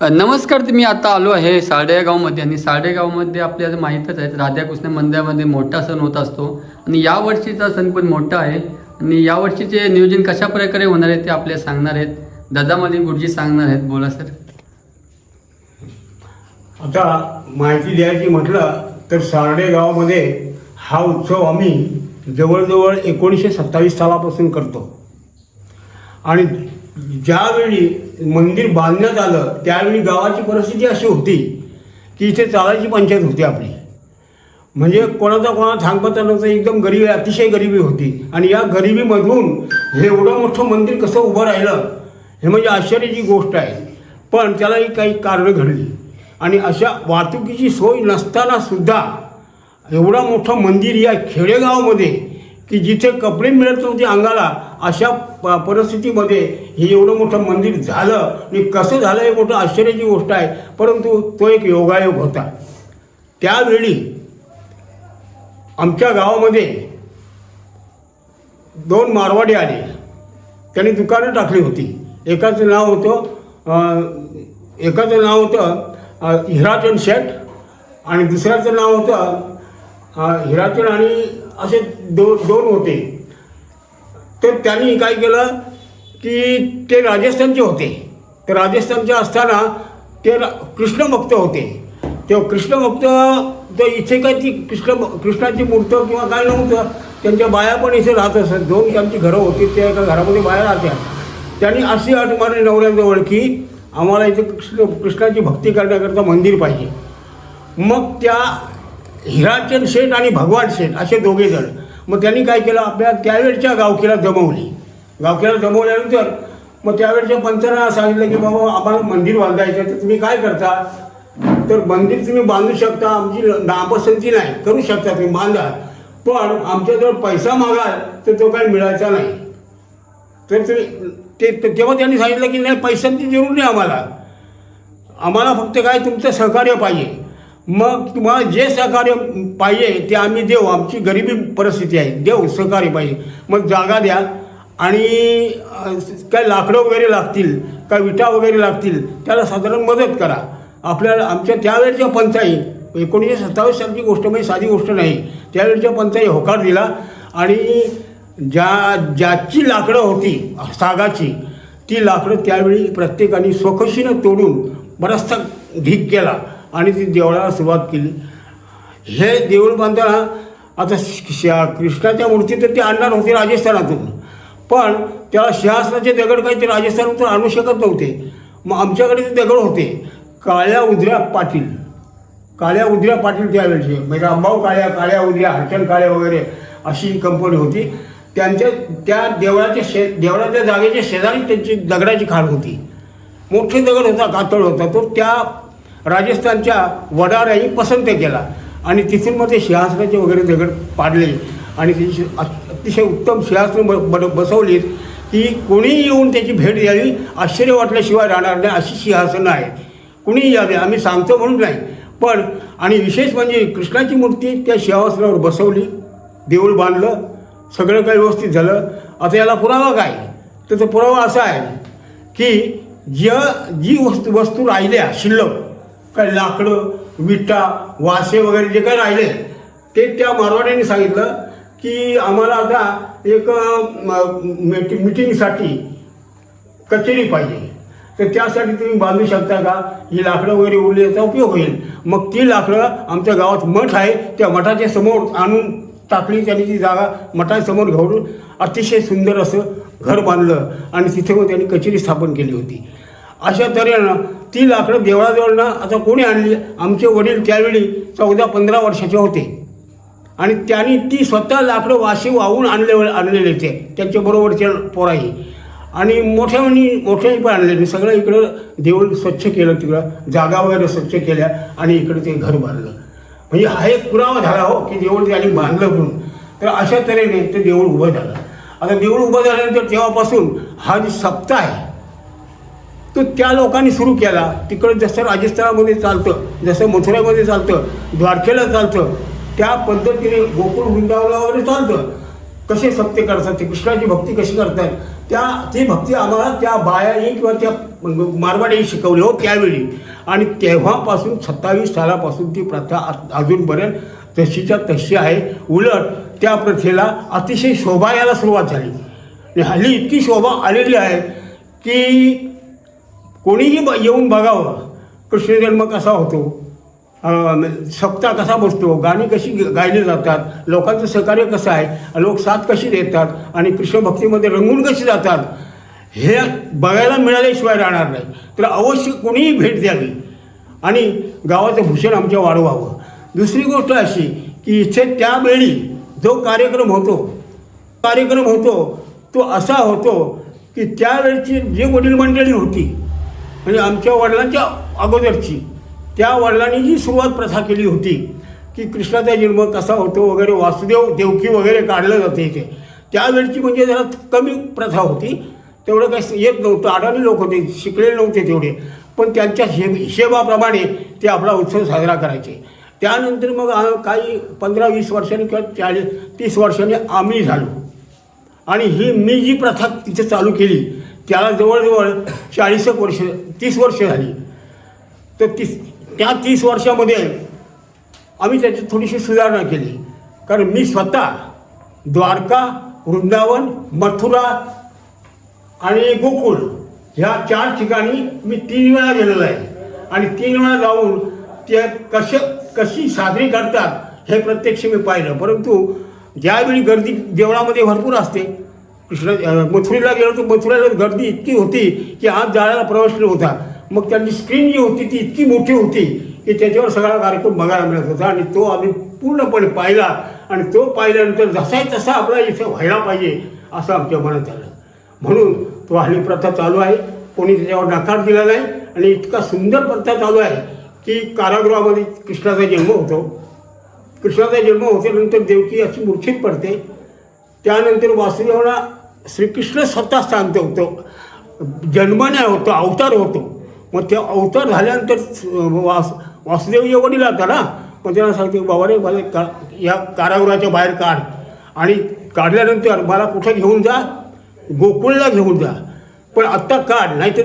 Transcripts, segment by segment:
नमस्कार मी आता आलो आहे साडेगावमध्ये आणि साडेगावमध्ये आपल्याला माहीतच आहे राधाकृष्ण मंदिरामध्ये मोठा सण होत असतो आणि यावर्षीचा सण पण मोठा आहे. आणि यावर्षीचे नियोजन कशा प्रकारे होणार आहे ते आपल्याला सांगणार आहेत. दादामाली गुरुजी सांगणार आहेत. बोला सर. आता माहिती द्यायची म्हटलं तर सारडेगावामध्ये हा उत्सव आम्ही जवळजवळ एकोणीसशे सत्तावीस सालापासून करतो. आणि ज्यावेळी मंदिर बांधण्यात आलं त्यावेळी गावाची परिस्थिती अशी होती की इथे चालायची पंचायत होती आपली. म्हणजे कोणाचा कोणाला सांगता नव्हतं एकदम गरिबी अतिशय गरिबी होती. आणि या गरिबीमधून हे एवढं मोठं मंदिर कसं उभं राहिलं हे म्हणजे आश्चर्याची गोष्ट आहे. पण त्यालाही काही कारणं घडली. आणि अशा वाहतुकीची सोय नसताना सुद्धा एवढं मोठं मंदिर या खेडेगावामध्ये की जिथे कपडे मिळत नव्हते अंगाला अशा प परिस्थितीमध्ये हे एवढं मोठं मंदिर झालं आणि कसं झालं हे मोठं आश्चर्याची गोष्ट आहे. परंतु तो एक योगायोग होता. त्यावेळी आमच्या गावामध्ये दोन मारवाडी आले. त्यांनी दुकानं टाकली होती. एकाचं नाव होतं एकाचं नाव होतं हिराचंद शेठ आणि दुसऱ्याचं नाव होतं हिराचंद आणि असे दो दोन होते. तर त्यांनी काय केलं की ते राजस्थानचे होते. तर राजस्थानचे असताना ते कृष्ण भक्त होते. तेव्हा कृष्ण भक्त तर इथे काय ती कृष्ण कृष्णाची मूर्त किंवा काय नव्हतं. त्यांच्या बाया पण इथे राहत असत. दोन त्यांची घरं होती त्या एका घरामध्ये बाया राहत्या. त्यांनी अशी अट मारली नवऱ्याजवळ की आम्हाला इथे कृष्ण कृष्णाची भक्ती करण्याकरता मंदिर पाहिजे. मग त्या हिराचंद शेठ आणि भगवान शेठ असे दोघे जण मग त्यांनी काय केलं? आपल्या त्यावेळच्या गावकीला जमवली गावकीला जमवल्यानंतर मग त्यावेळच्या पंचांना सांगितलं की बाबा आम्हाला मंदिर बांधायचं आहे, तर तुम्ही काय करता? तर मंदिर तुम्ही बांधू शकता आमची नापसंती नाही करू शकता तुम्ही बांधा. पण आमच्याजवळ पैसा मागाल तर तो काही मिळायचा नाही. तर तुम्ही ते ते- तेव्हा त्यांनी सांगितलं की नाही पैशांची जरूर नाही आम्हाला. आम्हाला फक्त काय तुमचं सहकार्य पाहिजे. मग तुम्हाला जे सहकार्य पाहिजे ते आम्ही देऊ. आमची गरिबी परिस्थिती आहे. देऊ सहकार्य पाहिजे. मग जागा द्या. आणि काय लाकडं वगैरे लागतील काय विटा वगैरे लागतील त्याला साधारण मदत करा. आपल्याला आमच्या त्यावेळच्या पंचाई एकोणीसशे सत्तावीस सालची गोष्ट म्हणजे साधी गोष्ट नाही. त्यावेळच्या पंचाई होकार दिला. आणि ज्या ज्याची लाकडं होती सागाची ती लाकडं त्यावेळी प्रत्येकाने स्वखशीनं तोडून बराचसा ढीक केला. आणि ती देवळाला सुरुवात केली. हे देऊळ बांधताना आता श- श- कृष्णाच्या मूर्ती तर ते आणणार होते राजस्थानातून. पण त्याला सिंहासनाचे दगड काही ते राजस्थानातून आणू शकत नव्हते. मग आमच्याकडे ते दगड होते. काळ्या उजऱ्या पाटील. काळ्या उजऱ्या पाटील त्यावेळेचे. म्हणजे अंबाऊ काळ्या काळ्या उजऱ्या हरचंद काळ्या वगैरे अशी कंपनी होती. त्यांच्या त्या देवळाच्या शे देवळाच्या जागेच्या शेजारी त्यांची दगडाची खाण होती. मोठे दगड होता कातळ होता. तो त्या राजस्थानच्या वडाराही पसंत केला. आणि तिथून मग ते सिंहासनाचे वगैरे दगड पाडले. आणि त्याची अतिशय उत्तम सिंहासन ब बड- बसवलीत की कोणीही येऊन त्याची भेट द्यावी आश्चर्य वाटल्याशिवाय राहणार नाही अशी सिंहासनं आहेत कुणीही यावे आम्ही सांगतो म्हणून नाही. पण आणि विशेष म्हणजे कृष्णाची मूर्ती त्या सिंहासनावर बसवली. देऊळ बांधलं. सगळं काही व्यवस्थित झालं. आता याला पुरावा काय? तर तो पुरावा असा आहे की ज्या जी वस्तू वस्तू राहिल्या शिल्लक काय लाकडं विटा वासे वगैरे जे काय राहिले ते त्या मारवाड्यांनी सांगितलं की आम्हाला आता एक मिटिंगसाठी कचेरी पाहिजे. तर त्यासाठी तुम्ही बांधू शकता का? ही लाकडं वगैरे उरली याचा उपयोग होईल. मग ती लाकडं आमच्या गावात मठ आहे त्या मठाच्या समोर आणून टाकली त्यांनी ती जागा मठासमोर घेऊन अतिशय सुंदर असं घर बांधलं आणि तिथे मग त्यांनी कचेरी स्थापन केली होती. अशा तऱ्हेनं ती लाकडं देवळाजवळनं आता कोणी आणली? आमचे वडील त्यावेळी चौदा पंधरा वर्षाचे होते. आणि त्यांनी ती स्वतः लाकडं वाशी वाहून आणले आणलेले ते. त्यांच्याबरोबरचे पोराही. आणि मोठ्यानी मोठ्याही पण आणले. सगळं इकडं देऊळ स्वच्छ केलं तिकडं जागा वगैरे स्वच्छ केल्या आणि इकडं ते घर बांधलं. म्हणजे हा एक पुरावा झाला हो की देऊळ त्यांनी बांधलं म्हणून. तर अशा तऱ्हेने ते देऊळ उभं झालं. आता देऊळ उभं झाल्यानंतर तेव्हापासून हा जी सप्ताह आहे तो त्या लोकांनी सुरू केला. तिकडं जसं राजस्थानामध्ये चालतं जसं मथुरामध्ये चालतं द्वारकेला चालतं त्या पद्धतीने गोकुळ वृंदावनावर चालतं. कसे सत्य करतात ते कृष्णाची भक्ती कशी करतात त्या ती भक्ती आम्हाला त्या बायाही किंवा त्या मारवाड्याही शिकवली हो त्यावेळी. आणि तेव्हापासून सत्तावीस सालापासून ती प्रथा अजूनपर्यंत तशीच्या तशी आहे. उलट त्या प्रथेला अतिशय शोभा यायला सुरुवात झाली. हल्ली इतकी शोभा आलेली आहे की कोणीही ब- येऊन बघावं. कृष्णजन्म कसा होतो? अं, सप्ताह कसा बसतो? गाणी कशी ग- गायली जातात? लोकांचं सहकार्य कसं आहे? लोक साथ कशी देतात? आणि कृष्णभक्तीमध्ये रंगून कशी जातात? हे बघायला मिळाल्याशिवाय राहणार नाही. तर अवश्य कोणीही भेट द्यावी. आणि गावाचं भूषण आमच्या वाढवावं. दुसरी गोष्ट अशी की इथे त्यावेळी जो कार्यक्रम होतो कार्यक्रम होतो तो असा होतो की त्यावेळची जी वडील मंडळी होती म्हणजे आमच्या वडिलांच्या अगोदरची. त्या वडिलांनी जी सुरुवात प्रथा केली होती की कृष्णाचा जन्म कसा होतो वगैरे वासुदेव देवकी वगैरे काढलं जाते इथे. त्यावेळची म्हणजे जरा कमी प्रथा होती. तेवढं काही येत नव्हतं. अडाणी लोक होते शिकलेले नव्हते तेवढे. पण त्यांच्या हि हिशेबाप्रमाणे ते आपला उत्सव साजरा करायचे. त्यानंतर मग काही पंधरा वीस वर्षांनी किंवा चाळीस तीस वर्षांनी आम्ही झालो. आणि ही मी जी प्रथा तिथे चालू केली त्याला जवळजवळ चाळीस एक वर्ष तीस वर्ष झाली. तर तीस त्या तीस वर्षामध्ये आम्ही त्याची थोडीशी सुधारणा केली. कारण मी स्वतः द्वारका वृंदावन मथुरा आणि गोकुळ ह्या चार ठिकाणी मी तीन वेळा गेलेलो आहे. आणि तीन वेळा जाऊन ते कश कशी साजरी करतात हे प्रत्यक्ष मी पाहिलं. परंतु ज्यावेळी गर्दी देवळामध्ये भरपूर असते कृष्ण मथुरेला गेलो तर मथुरेला गर्दी इतकी होती की आज जाळ्याला प्रवेश नव्हता मग त्यांची स्क्रीन जी होती ती इतकी मोठी होती की त्याच्यावर सगळा कार्यक्रम बघायला मिळत होता. आणि तो आम्ही पूर्णपणे पाहिला. आणि तो पाहिल्यानंतर जसाही तसा आपला इथे व्हायला पाहिजे असं आमच्या मनात आलं. म्हणून तो हल्ली प्रथा चालू आहे. कोणी त्याच्यावर नकार दिला नाही. आणि इतका सुंदर प्रथा चालू आहे की कारागृहामध्ये कृष्णाचा जन्म होतो. कृष्णाचा जन्म होत्यानंतर देवकी अशी मूर्छित पडते. त्यानंतर वासुदेवाला श्रीकृष्ण स्वतः सांगतो होतो. जन्म नाही होतो अवतार होतो. मग ते अवतार झाल्यानंतर वास वासुदेव या होता आता ना? मग त्याला सांगते बाबा रे मला का या कारागृहाच्या बाहेर काढ. आणि काढल्यानंतर मला कुठे घेऊन जा? गोकुळला घेऊन जा. पण आत्ता काढ नाहीतर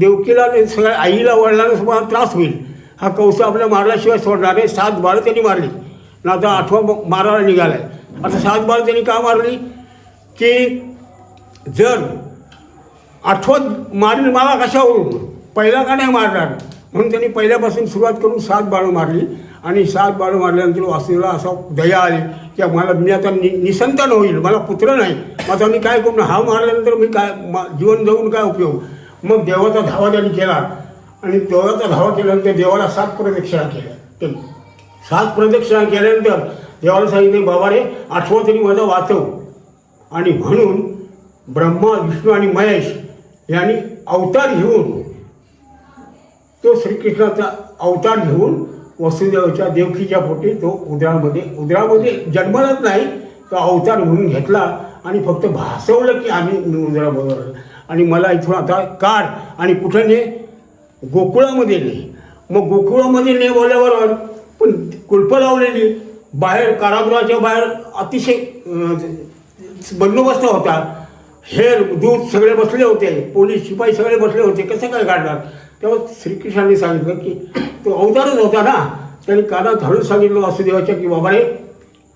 देवकीला सगळ्या आईला वडिलांना तुम्हाला त्रास होईल. हा कौस आपल्या मारल्याशिवाय सोडणार आहे सात बाळ त्यांनी मारली. ना आता आठवा मारायला निघाला आहे आता सात बाळ त्यांनी का मारली? की जर आठवत मारील मला कशावरून? पहिला का नाही मारणार? म्हणून त्यांनी पहिल्यापासून सुरुवात करून सात बाळं मारली. आणि सात बाळं मारल्यानंतर वासुदेवला असा दया आली की मला मी आता नि निसंतान होईल मला पुत्र नाही. मग आता मी काय करू? हा मारल्यानंतर मी काय मा जीवन जगून काय उपयोग? मग देवाचा धावा त्यांनी केला. आणि देवाचा धावा केल्यानंतर देवाला सात प्रदक्षिणा केल्या. त्यांनी. सात प्रदक्षिणा केल्यानंतर देवाला सांगितले बाबा रे आठवा तरी माझा वाचव. आणि म्हणून ब्रह्मा विष्णू आणि महेश यांनी अवतार घेऊन तो श्रीकृष्णाचा अवतार घेऊन वसुदेवाच्या देवकीच्या पोटी तो उदरामध्ये उदरामध्ये जन्मलाच नाही तो अवतार म्हणून घेतला आणि फक्त भासवलं की आम्ही उदराबरोबर आणि मला इथून आता काढ आणि कुठं ने? गोकुळामध्ये ने. मग गोकुळामध्ये ने बोलल्याबरोबर पण कुलपं लावलेली. बाहेर कारागृहाच्या बाहेर अतिशय बंदोबस्त होता. हेर दूध सगळे बसले होते पोलीस शिपाई सगळे बसले होते कसं काय काढणार? तेव्हा श्रीकृष्णाने सांगितलं की तो अवतारच होता ना. त्यांनी कानात धरून सांगितलं वासुदेवाच्या की बाबा रे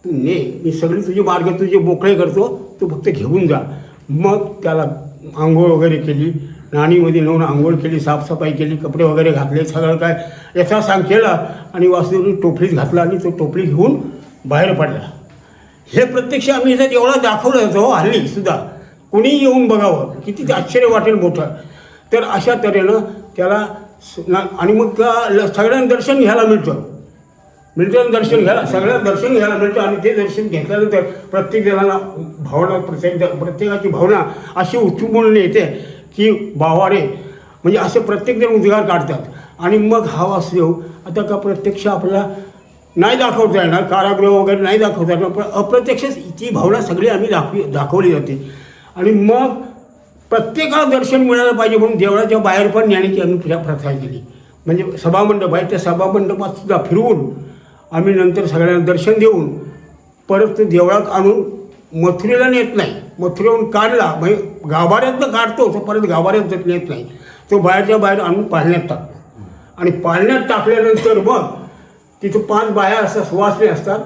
तू ने मी सगळी तुझी मार्ग तुझे मोकळे करतो तू फक्त घेऊन जा. मग त्याला आंघोळ वगैरे केली नाणीमध्ये नेऊन आंघोळ केली साफसफाई केली कपडे वगैरे घातले सगळं काय. याचा सांग केला आणि वासुदेवने टोपलीत घातला आणि तो टोपली घेऊन बाहेर पडला. हे प्रत्यक्ष आम्ही इथं एवढा दाखवलं होतं हो हल्ली सुद्धा. कुणी येऊन बघावं. किती आश्चर्य वाटेल मोठं. तर अशा तऱ्हेनं त्याला आणि मग ल- सगळ्यांना दर्शन घ्यायला मिळतं. मिळतं दर्शन घ्यायला सगळ्यांना दर्शन घ्यायला मिळतं आणि ते दर्शन घेतल्यानंतर प्रत्येक जणांना भावना प्रत्येक प्रत्येकाची भावना अशी उचुंबून येते की बावारे म्हणजे असे प्रत्येक जण उद्गार काढतात. आणि मग हा वासुदेव आता का प्रत्यक्ष आपल्याला नाही दाखवता येणार कारागृह वगैरे नाही दाखवता येणार पण अप्रत्यक्ष ती भावना सगळी आम्ही दाखवी दाखवली जाते. आणि मग प्रत्येकाला दर्शन मिळालं पाहिजे म्हणून देवळाच्या बाहेर पण नेण्याची आम्ही प्र- प्रथा केली म्हणजे सभामंडप आहे त्या सभामंडपात सुद्धा फिरवून आम्ही नंतर सगळ्यांना दर्शन देऊन परत ते देवळात आणून मथुरेला नेत नाही. मथुरेहून काढला म्हणजे गाभाऱ्यातनं काढतो तो परत गाभाऱ्यात नेत नाही. तो बाहेरच्या बाहेर आणून पाळण्यात टाकतो. आणि पाळण्यात टाकल्यानंतर मग तिथं पाच बाया असतात सुवासने असतात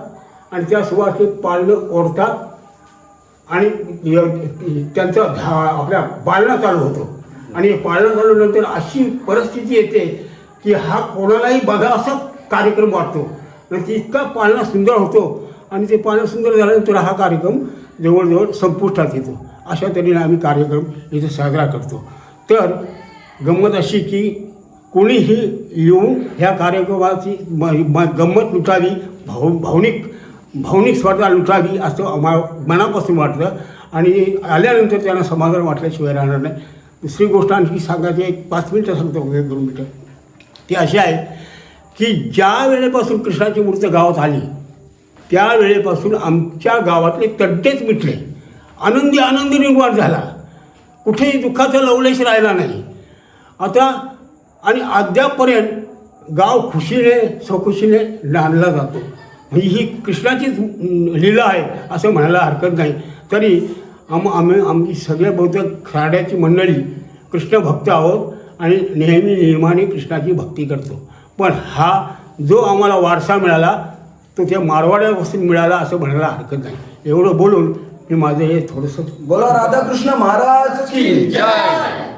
आणि त्या सुवासनेत पाळणं ओढतात. आणि य- धा आपल्या पाळणा चालू होतो. आणि पाळणा चालू नंतर अशी परिस्थिती येते की हा कोणालाही बघा असा कार्यक्रम वाटतो. आणि ती इतका पाळणा सुंदर होतो आणि ते पाळणं सुंदर झाल्यानंतर हा कार्यक्रम जवळजवळ संपुष्टात येतो. अशा तऱ्हेने आम्ही कार्यक्रम इथे साजरा करतो. तर गंमत अशी की कोणीही येऊन ह्या कार्यक्रमाची म- म- गंमत लुटावी भाव भावनिक भावनिक स्पर्धा लुटावी असं मा मनापासून वाटतं. आणि आल्यानंतर त्यांना समाधान वाटल्याशिवाय राहणार नाही. दुसरी गोष्ट आणखी सांगायची एक पाच मिनटं सांगतो एक दोन मिनटं. ती अशी आहे की ज्या वेळेपासून कृष्णाची मूर्त गावात आली त्या वेळेपासून आमच्या गावातले तड्डेच मिटले. आनंदी आनंद निर्माण झाला. कुठेही दुःखाचा लवलेश राहिला नाही. आता आणि अद्यापपर्यंत गाव खुशीने सखुशीने नांदला जातो. म्हणजे ही कृष्णाचीच लीला आहे असं म्हणायला हरकत नाही. तरी आम आम्ही आमची सगळ्या बौद्ध खराड्याची मंडळी कृष्ण भक्त आहोत आणि नेहमी नियमाने कृष्णाची भक्ती करतो. पण हा जो आम्हाला वारसा मिळाला तो त्या मारवाड्यापासून मिळाला असं म्हणायला हरकत नाही. एवढं बोलून मी माझं हे थोडंसं बोला राधाकृष्ण महाराज की जय.